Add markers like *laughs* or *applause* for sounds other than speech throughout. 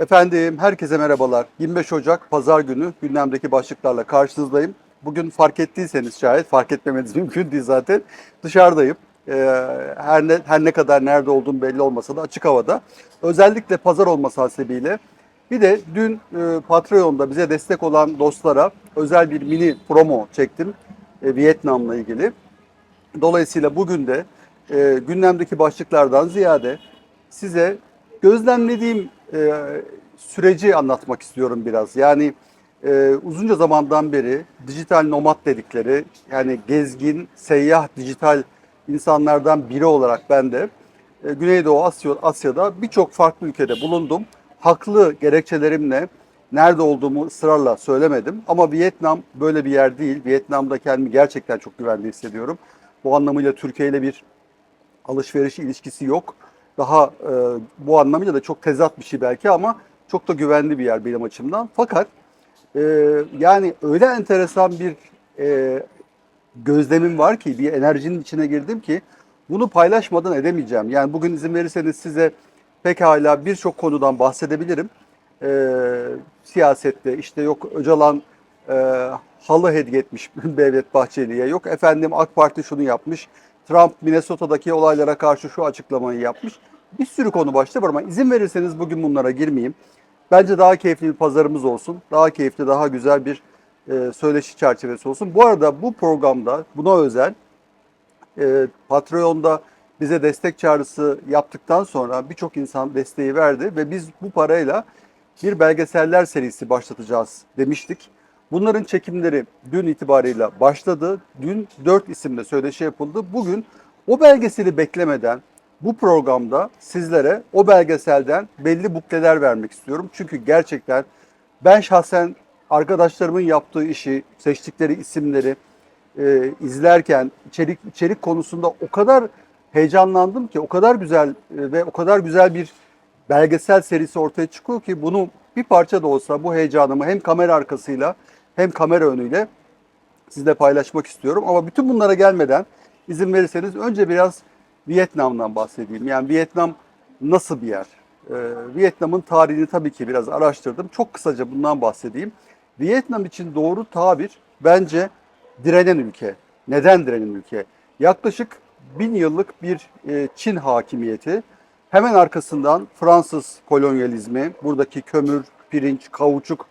Efendim herkese merhabalar. 25 Ocak Pazar günü gündemdeki başlıklarla karşınızdayım. Bugün fark ettiyseniz şayet fark etmemeniz *laughs* mümkün değil zaten. Dışarıdayım. Ee, her ne her ne kadar nerede olduğum belli olmasa da açık havada. Özellikle pazar olması hasebiyle bir de dün e, Patreon'da bize destek olan dostlara özel bir mini promo çektim e, Vietnam'la ilgili. Dolayısıyla bugün de e, gündemdeki başlıklardan ziyade size gözlemlediğim e, süreci anlatmak istiyorum biraz. Yani e, uzunca zamandan beri dijital nomad dedikleri yani gezgin, seyyah dijital insanlardan biri olarak ben de e, Güneydoğu Asya, Asya'da birçok farklı ülkede bulundum. Haklı gerekçelerimle nerede olduğumu ısrarla söylemedim. Ama Vietnam böyle bir yer değil. Vietnam'da kendimi gerçekten çok güvende hissediyorum. Bu anlamıyla Türkiye ile bir alışveriş ilişkisi yok. Daha e, bu anlamıyla da çok tezat bir şey belki ama çok da güvenli bir yer benim açımdan. Fakat e, yani öyle enteresan bir e, gözlemim var ki, bir enerjinin içine girdim ki bunu paylaşmadan edemeyeceğim. Yani bugün izin verirseniz size pekala birçok konudan bahsedebilirim. E, siyasette işte yok Öcalan e, halı hediye etmiş *laughs* Devlet Bahçeli'ye. Yok efendim AK Parti şunu yapmış. Trump Minnesota'daki olaylara karşı şu açıklamayı yapmış. Bir sürü konu başta var ama izin verirseniz bugün bunlara girmeyeyim. Bence daha keyifli bir pazarımız olsun. Daha keyifli, daha güzel bir e, söyleşi çerçevesi olsun. Bu arada bu programda buna özel e, Patreon'da bize destek çağrısı yaptıktan sonra birçok insan desteği verdi ve biz bu parayla bir belgeseller serisi başlatacağız demiştik. Bunların çekimleri dün itibarıyla başladı. Dün 4 isimle söyleşi yapıldı. Bugün o belgeseli beklemeden bu programda sizlere o belgeselden belli bukleler vermek istiyorum. Çünkü gerçekten ben şahsen arkadaşlarımın yaptığı işi, seçtikleri isimleri e, izlerken içerik içerik konusunda o kadar heyecanlandım ki o kadar güzel e, ve o kadar güzel bir belgesel serisi ortaya çıkıyor ki bunu bir parça da olsa bu heyecanımı hem kamera arkasıyla hem kamera önüyle sizle paylaşmak istiyorum. Ama bütün bunlara gelmeden izin verirseniz önce biraz Vietnam'dan bahsedeyim. Yani Vietnam nasıl bir yer? Ee, Vietnam'ın tarihini tabii ki biraz araştırdım. Çok kısaca bundan bahsedeyim. Vietnam için doğru tabir bence direnen ülke. Neden direnen ülke? Yaklaşık bin yıllık bir e, Çin hakimiyeti. Hemen arkasından Fransız kolonyalizmi, buradaki kömür, pirinç, kauçuk,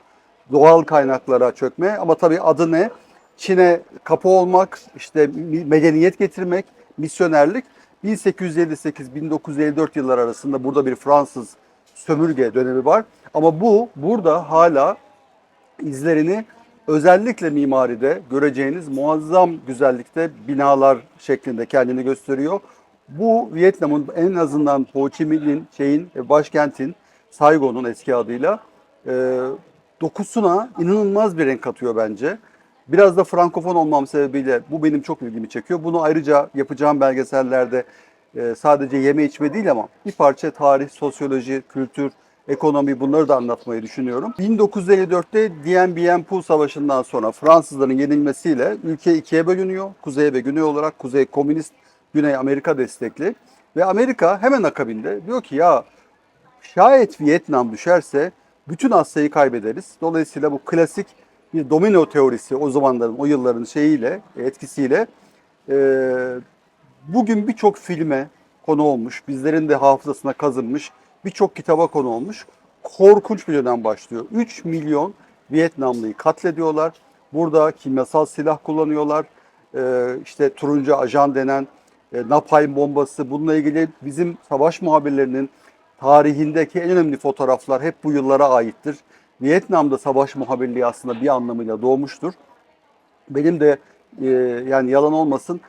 doğal kaynaklara çökme ama tabii adı ne? Çin'e kapı olmak, işte medeniyet getirmek, misyonerlik. 1858-1954 yıllar arasında burada bir Fransız sömürge dönemi var. Ama bu burada hala izlerini özellikle mimaride göreceğiniz muazzam güzellikte binalar şeklinde kendini gösteriyor. Bu Vietnam'ın en azından Ho Chi Minh'in şeyin başkentin Saigon'un eski adıyla e, dokusuna inanılmaz bir renk katıyor bence. Biraz da frankofon olmam sebebiyle bu benim çok ilgimi çekiyor. Bunu ayrıca yapacağım belgesellerde e, sadece yeme içme değil ama bir parça tarih, sosyoloji, kültür, ekonomi bunları da anlatmayı düşünüyorum. 1954'te Dien Bien Phu Savaşı'ndan sonra Fransızların yenilmesiyle ülke ikiye bölünüyor. Kuzey ve güney olarak Kuzey komünist, Güney Amerika destekli. Ve Amerika hemen akabinde diyor ki ya şayet Vietnam düşerse bütün Asya'yı kaybederiz. Dolayısıyla bu klasik bir domino teorisi o zamanların, o yılların şeyiyle, etkisiyle e, bugün birçok filme konu olmuş, bizlerin de hafızasına kazınmış, birçok kitaba konu olmuş. Korkunç bir dönem başlıyor. 3 milyon Vietnamlıyı katlediyorlar. Burada kimyasal silah kullanıyorlar. E, işte turuncu ajan denen e, napalm bombası. Bununla ilgili bizim savaş muhabirlerinin tarihindeki en önemli fotoğraflar hep bu yıllara aittir. Vietnam'da savaş muhabirliği aslında bir anlamıyla doğmuştur. Benim de e, yani yalan olmasın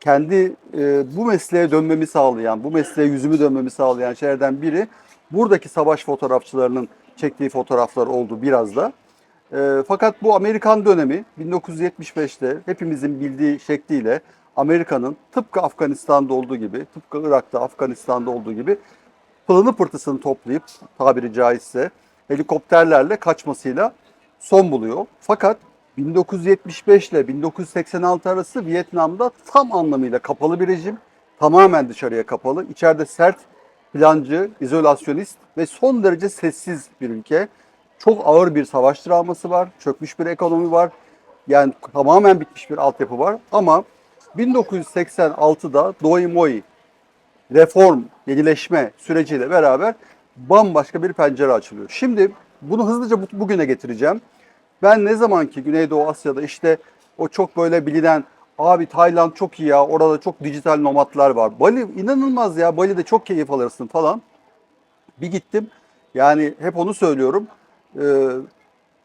kendi e, bu mesleğe dönmemi sağlayan, bu mesleğe yüzümü dönmemi sağlayan şeylerden biri buradaki savaş fotoğrafçılarının çektiği fotoğraflar oldu biraz da. E, fakat bu Amerikan dönemi 1975'te hepimizin bildiği şekliyle Amerika'nın tıpkı Afganistan'da olduğu gibi, tıpkı Irak'ta, Afganistan'da olduğu gibi pılını pırtısını toplayıp tabiri caizse helikopterlerle kaçmasıyla son buluyor. Fakat 1975 ile 1986 arası Vietnam'da tam anlamıyla kapalı bir rejim. Tamamen dışarıya kapalı. İçeride sert plancı, izolasyonist ve son derece sessiz bir ülke. Çok ağır bir savaş travması var, çökmüş bir ekonomi var. Yani tamamen bitmiş bir altyapı var. Ama 1986'da Doi Moi reform, yenileşme süreciyle beraber bambaşka bir pencere açılıyor. Şimdi bunu hızlıca bu- bugüne getireceğim. Ben ne zaman ki Güneydoğu Asya'da işte o çok böyle bilinen abi Tayland çok iyi ya orada çok dijital nomadlar var. Bali inanılmaz ya Bali'de çok keyif alırsın falan. Bir gittim yani hep onu söylüyorum. Ee,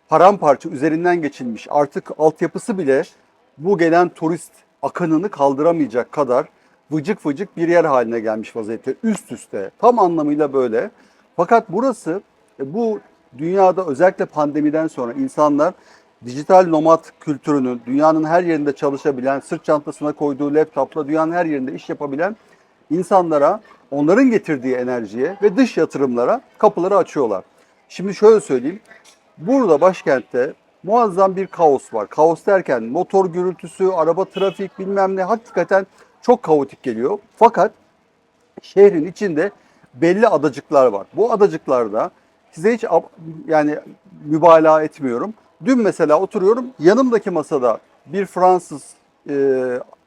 paramparça üzerinden geçilmiş artık altyapısı bile bu gelen turist akınını kaldıramayacak kadar vıcık vıcık bir yer haline gelmiş vaziyette üst üste tam anlamıyla böyle. Fakat burası e, bu dünyada özellikle pandemiden sonra insanlar dijital nomad kültürünü dünyanın her yerinde çalışabilen, sırt çantasına koyduğu laptopla dünyanın her yerinde iş yapabilen insanlara onların getirdiği enerjiye ve dış yatırımlara kapıları açıyorlar. Şimdi şöyle söyleyeyim. Burada başkentte muazzam bir kaos var. Kaos derken motor gürültüsü, araba trafik bilmem ne hakikaten çok kaotik geliyor. Fakat şehrin içinde belli adacıklar var. Bu adacıklarda size hiç yani mübalağa etmiyorum. Dün mesela oturuyorum yanımdaki masada bir Fransız e,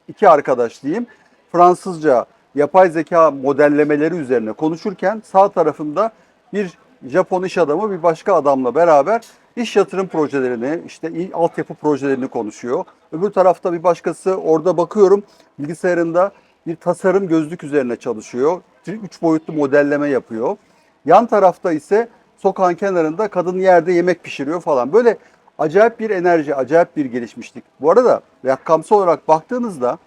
iki arkadaş diyeyim Fransızca yapay zeka modellemeleri üzerine konuşurken sağ tarafımda bir Japon iş adamı bir başka adamla beraber iş yatırım projelerini, işte altyapı projelerini konuşuyor. Öbür tarafta bir başkası orada bakıyorum bilgisayarında bir tasarım gözlük üzerine çalışıyor. Üç boyutlu modelleme yapıyor. Yan tarafta ise sokağın kenarında kadın yerde yemek pişiriyor falan. Böyle acayip bir enerji, acayip bir gelişmişlik. Bu arada rakamsal olarak baktığınızda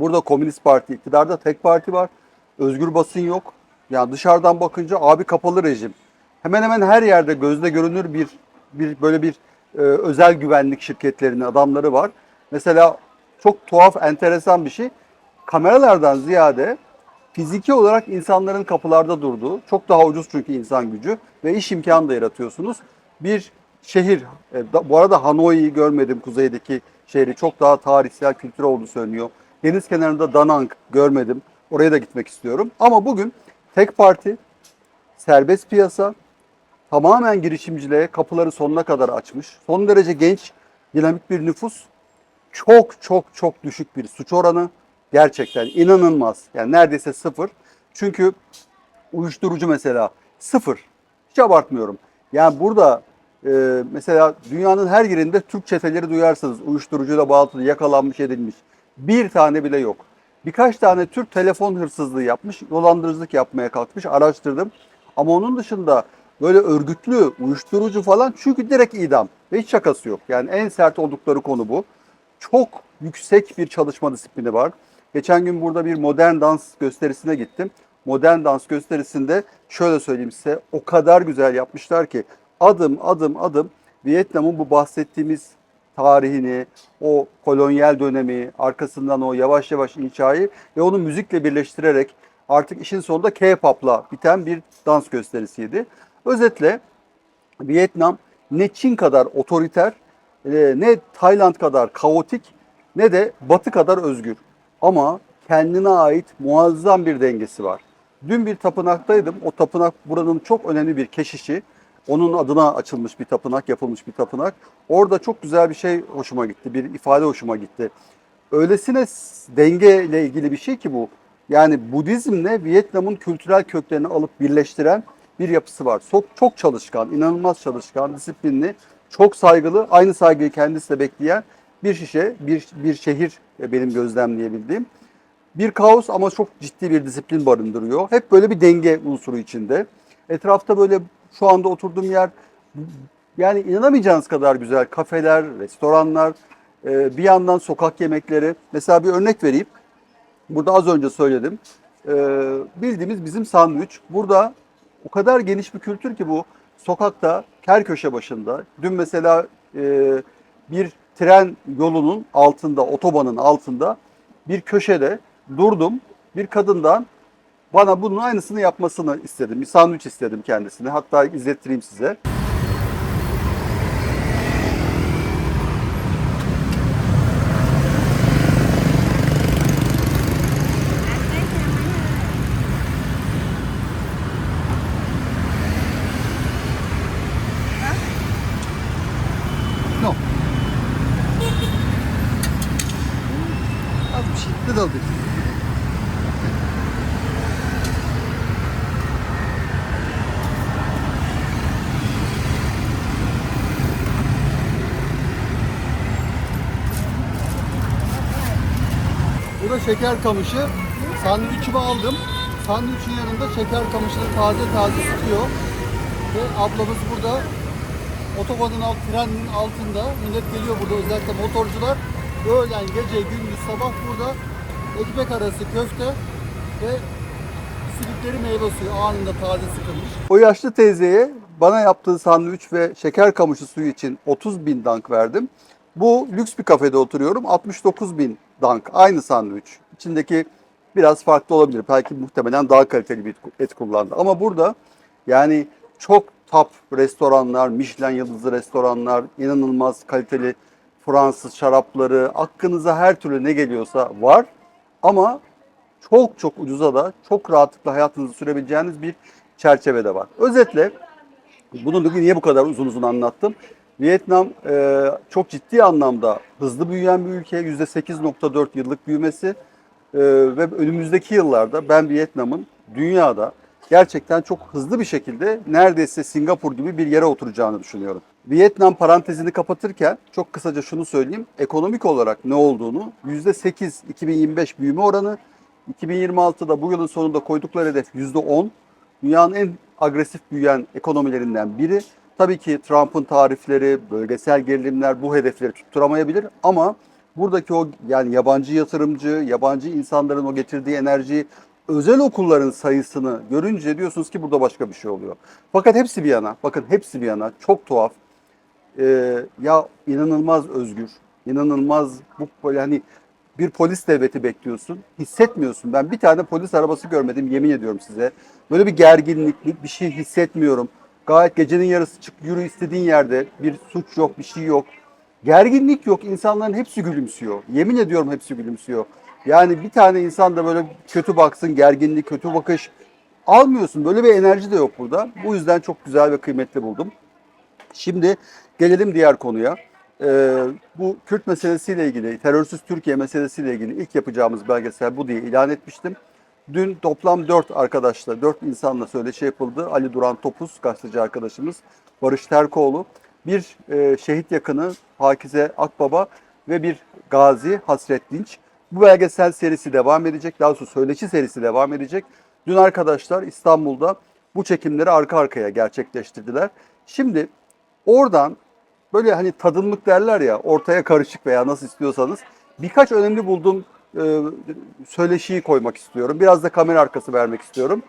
Burada Komünist Parti iktidarda tek parti var. Özgür basın yok. Yani dışarıdan bakınca abi kapalı rejim. Hemen hemen her yerde gözle görünür bir bir böyle bir e, özel güvenlik şirketlerinin adamları var. Mesela çok tuhaf, enteresan bir şey. Kameralardan ziyade fiziki olarak insanların kapılarda durduğu, çok daha ucuz çünkü insan gücü ve iş imkanı da yaratıyorsunuz. Bir şehir, e, bu arada Hanoi'yi görmedim kuzeydeki şehri, çok daha tarihsel, kültürel olduğu söyleniyor. Deniz kenarında Da Nang görmedim, oraya da gitmek istiyorum. Ama bugün tek parti, serbest piyasa, tamamen girişimciliğe kapıları sonuna kadar açmış. Son derece genç, dinamik bir nüfus. Çok çok çok düşük bir suç oranı. Gerçekten inanılmaz. Yani neredeyse sıfır. Çünkü uyuşturucu mesela sıfır. Hiç abartmıyorum. Yani burada e, mesela dünyanın her yerinde Türk çeteleri duyarsınız. Uyuşturucuyla bağlantılı yakalanmış edilmiş. Bir tane bile yok. Birkaç tane Türk telefon hırsızlığı yapmış, dolandırıcılık yapmaya kalkmış, araştırdım. Ama onun dışında böyle örgütlü, uyuşturucu falan çünkü direkt idam. Ve hiç şakası yok. Yani en sert oldukları konu bu. Çok yüksek bir çalışma disiplini var. Geçen gün burada bir modern dans gösterisine gittim. Modern dans gösterisinde şöyle söyleyeyim size o kadar güzel yapmışlar ki adım adım adım Vietnam'ın bu bahsettiğimiz tarihini, o kolonyal dönemi, arkasından o yavaş yavaş inşayı ve onu müzikle birleştirerek artık işin sonunda K-pop'la biten bir dans gösterisiydi. Özetle Vietnam ne Çin kadar otoriter, e, ne Tayland kadar kaotik, ne de Batı kadar özgür. Ama kendine ait muazzam bir dengesi var. Dün bir tapınaktaydım. O tapınak buranın çok önemli bir keşişi. Onun adına açılmış bir tapınak, yapılmış bir tapınak. Orada çok güzel bir şey hoşuma gitti. Bir ifade hoşuma gitti. Öylesine denge ile ilgili bir şey ki bu. Yani Budizmle Vietnam'ın kültürel köklerini alıp birleştiren bir yapısı var. Çok, çok çalışkan, inanılmaz çalışkan, disiplinli, çok saygılı, aynı saygıyı kendisi de bekleyen bir şişe, bir, bir şehir e, benim gözlemleyebildiğim. Bir kaos ama çok ciddi bir disiplin barındırıyor. Hep böyle bir denge unsuru içinde. Etrafta böyle şu anda oturduğum yer yani inanamayacağınız kadar güzel kafeler, restoranlar, e, bir yandan sokak yemekleri. Mesela bir örnek vereyim. Burada az önce söyledim. E, bildiğimiz bizim sandviç. Burada o kadar geniş bir kültür ki bu. Sokakta, her köşe başında. Dün mesela e, bir tren yolunun altında, otobanın altında bir köşede durdum. Bir kadından bana bunun aynısını yapmasını istedim. Bir sandviç istedim kendisine. Hatta izlettireyim size. aldık. Bu da şeker kamışı. Sandviçimi aldım. Sandviçin yanında şeker kamışını taze taze sıkıyor. Ve ablamız burada otobanın alt, trenin altında. Millet geliyor burada özellikle motorcular. Öğlen, gece, gündüz, sabah burada ekmek arası köfte ve silikleri meyve suyu anında taze sıkılmış. O yaşlı teyzeye bana yaptığı sandviç ve şeker kamışı suyu için 30 bin dank verdim. Bu lüks bir kafede oturuyorum. 69 bin dank. Aynı sandviç. İçindeki biraz farklı olabilir. Belki muhtemelen daha kaliteli bir et kullandı. Ama burada yani çok top restoranlar, Michelin yıldızlı restoranlar, inanılmaz kaliteli Fransız şarapları, aklınıza her türlü ne geliyorsa var. Ama çok çok ucuza da çok rahatlıkla hayatınızı sürebileceğiniz bir çerçevede var. Özetle bunu niye bu kadar uzun uzun anlattım? Vietnam e, çok ciddi anlamda hızlı büyüyen bir ülke. %8.4 yıllık büyümesi e, ve önümüzdeki yıllarda ben Vietnam'ın dünyada gerçekten çok hızlı bir şekilde neredeyse Singapur gibi bir yere oturacağını düşünüyorum. Vietnam parantezini kapatırken çok kısaca şunu söyleyeyim. Ekonomik olarak ne olduğunu %8 2025 büyüme oranı, 2026'da bu yılın sonunda koydukları hedef %10. Dünyanın en agresif büyüyen ekonomilerinden biri. Tabii ki Trump'ın tarifleri, bölgesel gerilimler bu hedefleri tutturamayabilir ama buradaki o yani yabancı yatırımcı, yabancı insanların o getirdiği enerjiyi, özel okulların sayısını görünce diyorsunuz ki burada başka bir şey oluyor. Fakat hepsi bir yana, bakın hepsi bir yana çok tuhaf. Ee, ya inanılmaz özgür, inanılmaz bu hani bir polis devleti bekliyorsun. Hissetmiyorsun. Ben bir tane polis arabası görmedim yemin ediyorum size. Böyle bir gerginlik, bir şey hissetmiyorum. Gayet gecenin yarısı çık yürü istediğin yerde. Bir suç yok, bir şey yok. Gerginlik yok. İnsanların hepsi gülümsüyor. Yemin ediyorum hepsi gülümsüyor. Yani bir tane insan da böyle kötü baksın, gerginlik, kötü bakış almıyorsun. Böyle bir enerji de yok burada. Bu yüzden çok güzel ve kıymetli buldum. Şimdi gelelim diğer konuya. Ee, bu Kürt meselesiyle ilgili, terörsüz Türkiye meselesiyle ilgili ilk yapacağımız belgesel bu diye ilan etmiştim. Dün toplam 4 arkadaşla, 4 insanla söyleşi yapıldı. Ali Duran Topuz, gazeteci arkadaşımız, Barış Terkoğlu, bir e, şehit yakını Hakize Akbaba ve bir gazi Hasret Dinç. Bu belgesel serisi devam edecek, daha doğrusu söyleşi serisi devam edecek. Dün arkadaşlar İstanbul'da bu çekimleri arka arkaya gerçekleştirdiler. Şimdi oradan böyle hani tadımlık derler ya ortaya karışık veya nasıl istiyorsanız birkaç önemli bulduğum e, söyleşiyi koymak istiyorum. Biraz da kamera arkası vermek istiyorum.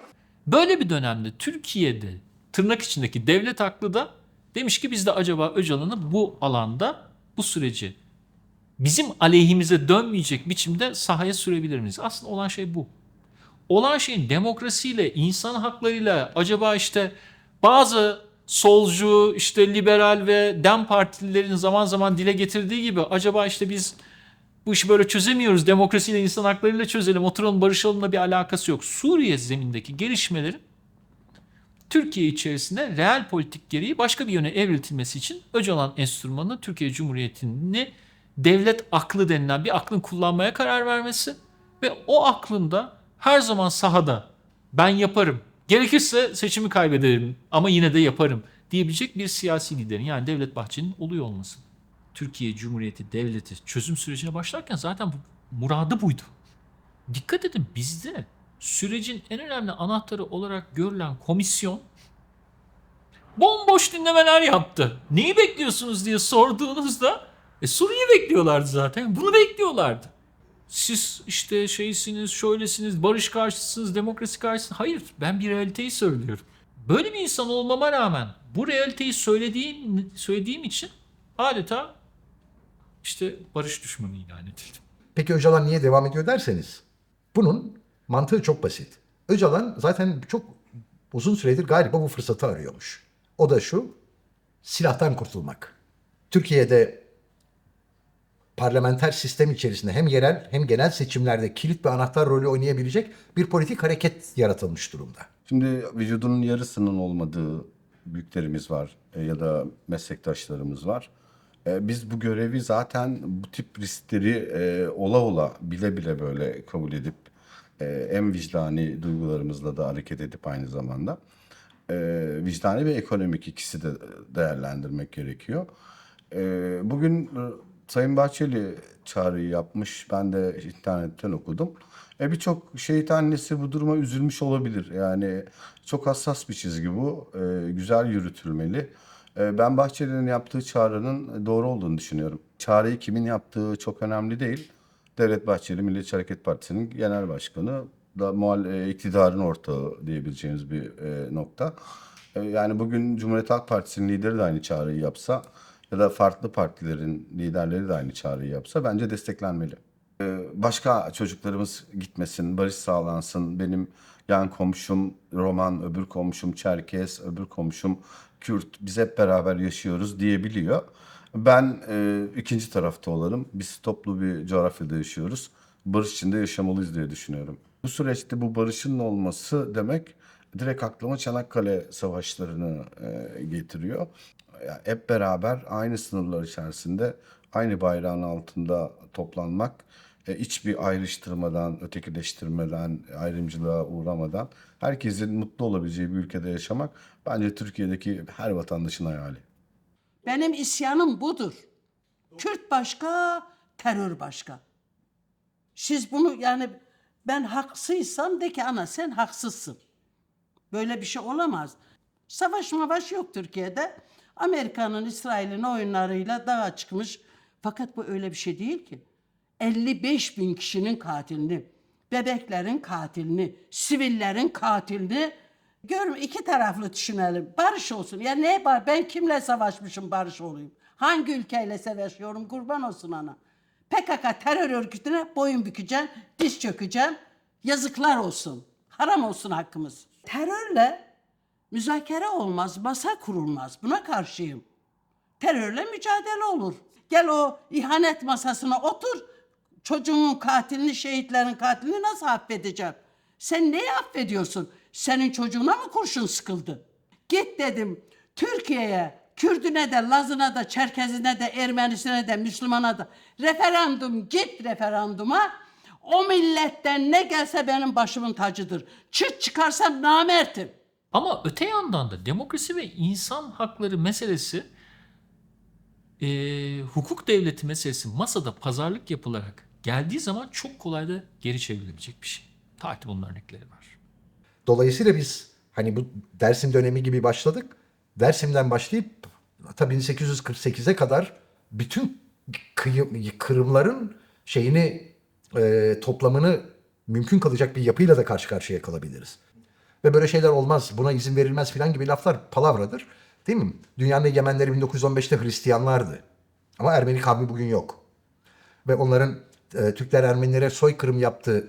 Böyle bir dönemde Türkiye'de tırnak içindeki devlet aklı da demiş ki biz de acaba Öcalan'ı bu alanda bu süreci bizim aleyhimize dönmeyecek biçimde sahaya sürebilir miyiz? Aslında olan şey bu. Olan şeyin demokrasiyle, insan haklarıyla acaba işte bazı solcu, işte liberal ve dem partililerin zaman zaman dile getirdiği gibi acaba işte biz bu işi böyle çözemiyoruz. Demokrasiyle, insan haklarıyla çözelim, oturalım, barışalımla bir alakası yok. Suriye zemindeki gelişmelerin Türkiye içerisinde reel politik gereği başka bir yöne evriltilmesi için Öcalan enstrümanı Türkiye Cumhuriyeti'ni devlet aklı denilen bir aklın kullanmaya karar vermesi ve o aklında her zaman sahada ben yaparım. Gerekirse seçimi kaybederim ama yine de yaparım diyebilecek bir siyasi liderin yani Devlet Bahçeli'nin oluyor olması. Türkiye Cumhuriyeti Devleti çözüm sürecine başlarken zaten bu muradı buydu. Dikkat edin bizde sürecin en önemli anahtarı olarak görülen komisyon bomboş dinlemeler yaptı. Neyi bekliyorsunuz diye sorduğunuzda e, Suriye bekliyorlardı zaten. Bunu bekliyorlardı. Siz işte şeysiniz, şöylesiniz, barış karşısınız, demokrasi karşısınız. Hayır, ben bir realiteyi söylüyorum. Böyle bir insan olmama rağmen bu realiteyi söylediğim söylediğim için adeta işte barış düşmanı ilan edildim. Peki Öcalan niye devam ediyor derseniz bunun mantığı çok basit. Öcalan zaten çok uzun süredir galiba bu fırsatı arıyormuş. O da şu silahtan kurtulmak. Türkiye'de parlamenter sistem içerisinde hem yerel hem genel seçimlerde kilit ve anahtar rolü oynayabilecek bir politik hareket yaratılmış durumda. Şimdi vücudunun yarısının olmadığı büyüklerimiz var e, ya da meslektaşlarımız var. E, Biz bu görevi zaten bu tip riskleri e, ola ola bile bile böyle kabul edip e, en vicdani duygularımızla da hareket edip aynı zamanda e, vicdani ve ekonomik ikisi de değerlendirmek gerekiyor. E, bugün e, Sayın Bahçeli çağrıyı yapmış. Ben de internetten okudum. E, Birçok şehit annesi bu duruma üzülmüş olabilir. Yani çok hassas bir çizgi bu. E, güzel yürütülmeli. E, Ben Bahçeli'nin yaptığı çağrının doğru olduğunu düşünüyorum. Çağrıyı kimin yaptığı çok önemli değil. Devlet Bahçeli Milliyetçi Hareket Partisi'nin genel başkanı da muhal e, iktidarın ortağı diyebileceğimiz bir e, nokta. E, yani bugün Cumhuriyet Halk Partisi'nin lideri de aynı çağrıyı yapsa ya da farklı partilerin liderleri de aynı çağrıyı yapsa bence desteklenmeli. Başka çocuklarımız gitmesin, barış sağlansın. Benim yan komşum Roman, öbür komşum Çerkes, öbür komşum Kürt. Biz hep beraber yaşıyoruz diyebiliyor. Ben e, ikinci tarafta olalım. Biz toplu bir coğrafyada yaşıyoruz. Barış içinde yaşamalıyız diye düşünüyorum. Bu süreçte bu barışın olması demek direkt aklıma Çanakkale savaşlarını e, getiriyor. Yani hep beraber aynı sınırlar içerisinde aynı bayrağın altında toplanmak, e, hiçbir ayrıştırmadan, ötekileştirmeden, ayrımcılığa uğramadan herkesin mutlu olabileceği bir ülkede yaşamak bence Türkiye'deki her vatandaşın hayali. Benim isyanım budur. Kürt başka, terör başka. Siz bunu yani ben haksıysam de ki ana sen haksızsın. Böyle bir şey olamaz. Savaş mavaş yok Türkiye'de. Amerika'nın İsrail'in oyunlarıyla dağa çıkmış. Fakat bu öyle bir şey değil ki. 55 bin kişinin katilini, bebeklerin katilini, sivillerin katilini Görüm iki taraflı düşünelim. Barış olsun. Ya ne var? Ben kimle savaşmışım barış olayım? Hangi ülkeyle savaşıyorum? Kurban olsun ana. PKK terör örgütüne boyun bükeceğim, diz çökeceğim. Yazıklar olsun. Haram olsun hakkımız. Terörle müzakere olmaz, masa kurulmaz. Buna karşıyım. Terörle mücadele olur. Gel o ihanet masasına otur. Çocuğun katilini, şehitlerin katilini nasıl affedeceğim? Sen neyi affediyorsun? Senin çocuğuna mı kurşun sıkıldı? Git dedim Türkiye'ye, Kürdüne de, Lazına da, Çerkezine de, Ermenisine de, Müslümana da referandum git referanduma. O milletten ne gelse benim başımın tacıdır. Çıt çıkarsam namertim. Ama öte yandan da demokrasi ve insan hakları meselesi eee, hukuk devleti meselesi masada pazarlık yapılarak geldiği zaman çok kolay da geri çevrilebilecek bir şey. Takip bunun örnekleri var. Dolayısıyla biz hani bu Dersim dönemi gibi başladık. Dersim'den başlayıp tabii 1848'e kadar bütün kıyım, kırımların şeyini e, toplamını mümkün kalacak bir yapıyla da karşı karşıya kalabiliriz. Ve böyle şeyler olmaz, buna izin verilmez filan gibi laflar palavradır. Değil mi? Dünyanın egemenleri 1915'te Hristiyanlardı. Ama Ermeni kavmi bugün yok. Ve onların e, Türkler Ermenilere soykırım yaptığı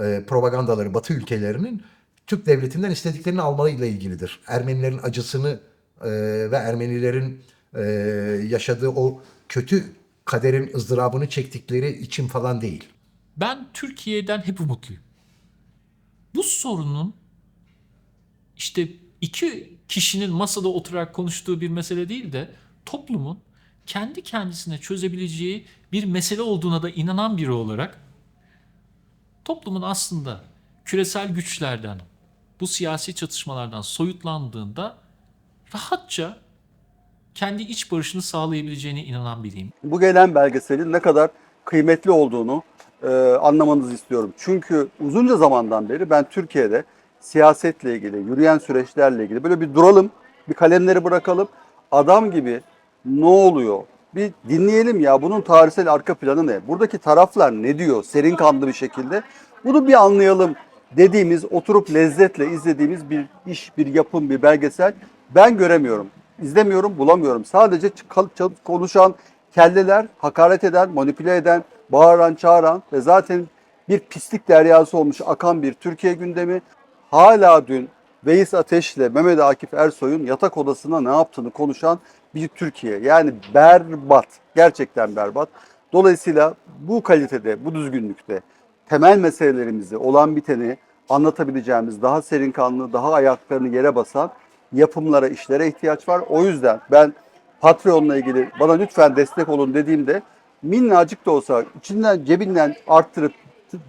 e, propagandaları Batı ülkelerinin Türk devletinden istediklerini almalarıyla ilgilidir. Ermenilerin acısını e, ve Ermenilerin e, yaşadığı o kötü kaderin ızdırabını çektikleri için falan değil. Ben Türkiye'den hep umutluyum. Bu sorunun işte iki kişinin masada oturarak konuştuğu bir mesele değil de toplumun kendi kendisine çözebileceği bir mesele olduğuna da inanan biri olarak toplumun aslında küresel güçlerden, bu siyasi çatışmalardan soyutlandığında rahatça kendi iç barışını sağlayabileceğine inanan biriyim. Bu gelen belgeselin ne kadar kıymetli olduğunu e, anlamanızı istiyorum. Çünkü uzunca zamandan beri ben Türkiye'de siyasetle ilgili, yürüyen süreçlerle ilgili böyle bir duralım, bir kalemleri bırakalım. Adam gibi ne oluyor? Bir dinleyelim ya bunun tarihsel arka planı ne? Buradaki taraflar ne diyor serin kanlı bir şekilde? Bunu bir anlayalım dediğimiz, oturup lezzetle izlediğimiz bir iş, bir yapım, bir belgesel ben göremiyorum. İzlemiyorum, bulamıyorum. Sadece konuşan kelleler, hakaret eden, manipüle eden, bağıran, çağıran ve zaten bir pislik deryası olmuş akan bir Türkiye gündemi. Hala dün Veys Ateş ile Mehmet Akif Ersoy'un yatak odasına ne yaptığını konuşan bir Türkiye. Yani berbat, gerçekten berbat. Dolayısıyla bu kalitede, bu düzgünlükte temel meselelerimizi, olan biteni anlatabileceğimiz daha serin kanlı, daha ayaklarını yere basan yapımlara, işlere ihtiyaç var. O yüzden ben Patreon'la ilgili bana lütfen destek olun dediğimde minnacık da olsa içinden cebinden arttırıp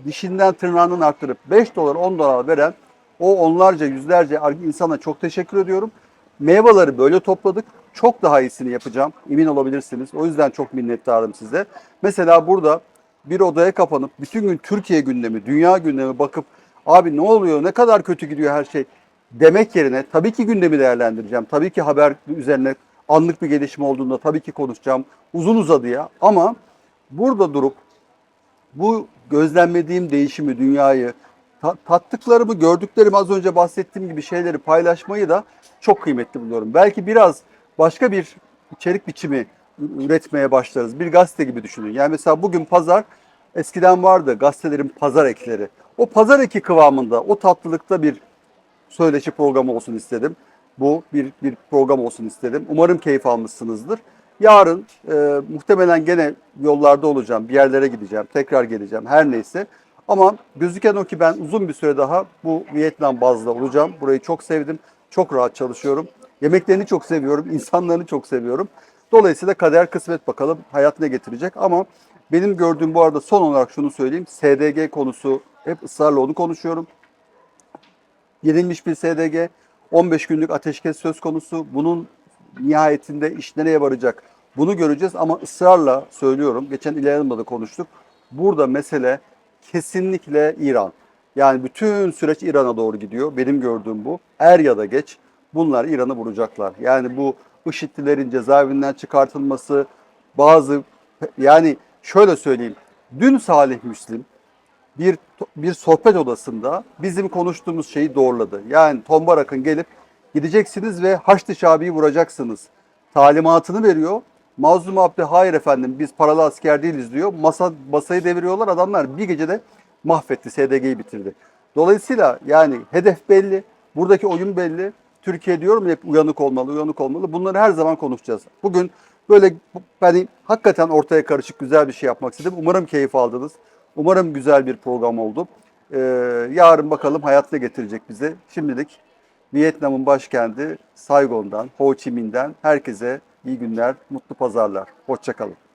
dişinden tırnağından arttırıp 5 dolar 10 dolar veren o onlarca yüzlerce insana çok teşekkür ediyorum. Meyveleri böyle topladık. Çok daha iyisini yapacağım. Emin olabilirsiniz. O yüzden çok minnettarım size. Mesela burada bir odaya kapanıp bütün gün Türkiye gündemi, dünya gündemi bakıp abi ne oluyor, ne kadar kötü gidiyor her şey demek yerine tabii ki gündemi değerlendireceğim. Tabii ki haber üzerine anlık bir gelişme olduğunda tabii ki konuşacağım. Uzun uzadıya ama burada durup bu gözlemlediğim değişimi, dünyayı, tattıklarımı, gördüklerimi az önce bahsettiğim gibi şeyleri paylaşmayı da çok kıymetli buluyorum. Belki biraz başka bir içerik biçimi üretmeye başlarız. Bir gazete gibi düşünün. Yani mesela bugün pazar eskiden vardı gazetelerin pazar ekleri. O pazar eki kıvamında, o tatlılıkta bir söyleşi programı olsun istedim. Bu bir, bir program olsun istedim. Umarım keyif almışsınızdır. Yarın e, muhtemelen gene yollarda olacağım. Bir yerlere gideceğim. Tekrar geleceğim. Her neyse. Ama gözüken o ki ben uzun bir süre daha bu Vietnam bazlı olacağım. Burayı çok sevdim. Çok rahat çalışıyorum. Yemeklerini çok seviyorum. *laughs* insanlarını çok seviyorum. Dolayısıyla kader kısmet bakalım hayat ne getirecek. Ama benim gördüğüm bu arada son olarak şunu söyleyeyim. SDG konusu hep ısrarla onu konuşuyorum yenilmiş bir SDG, 15 günlük ateşkes söz konusu. Bunun nihayetinde iş nereye varacak? Bunu göreceğiz ama ısrarla söylüyorum. Geçen İlhan Hanım'la da konuştuk. Burada mesele kesinlikle İran. Yani bütün süreç İran'a doğru gidiyor. Benim gördüğüm bu. Er ya da geç bunlar İran'ı vuracaklar. Yani bu IŞİD'lilerin cezaevinden çıkartılması, bazı yani şöyle söyleyeyim. Dün Salih Müslim bir bir sohbet odasında bizim konuştuğumuz şeyi doğruladı. Yani Tombarak'ın gelip gideceksiniz ve Haçlı Şabi'yi vuracaksınız. Talimatını veriyor. Mazlum Abdi hayır efendim biz paralı asker değiliz diyor. Masa, masayı deviriyorlar adamlar bir gecede mahvetti SDG'yi bitirdi. Dolayısıyla yani hedef belli. Buradaki oyun belli. Türkiye diyorum hep uyanık olmalı, uyanık olmalı. Bunları her zaman konuşacağız. Bugün böyle hani hakikaten ortaya karışık güzel bir şey yapmak istedim. Umarım keyif aldınız. Umarım güzel bir program oldu. Ee, yarın bakalım hayat ne getirecek bize. Şimdilik Vietnam'ın başkenti Saigon'dan, Ho Chi Minh'den herkese iyi günler, mutlu pazarlar. Hoşçakalın.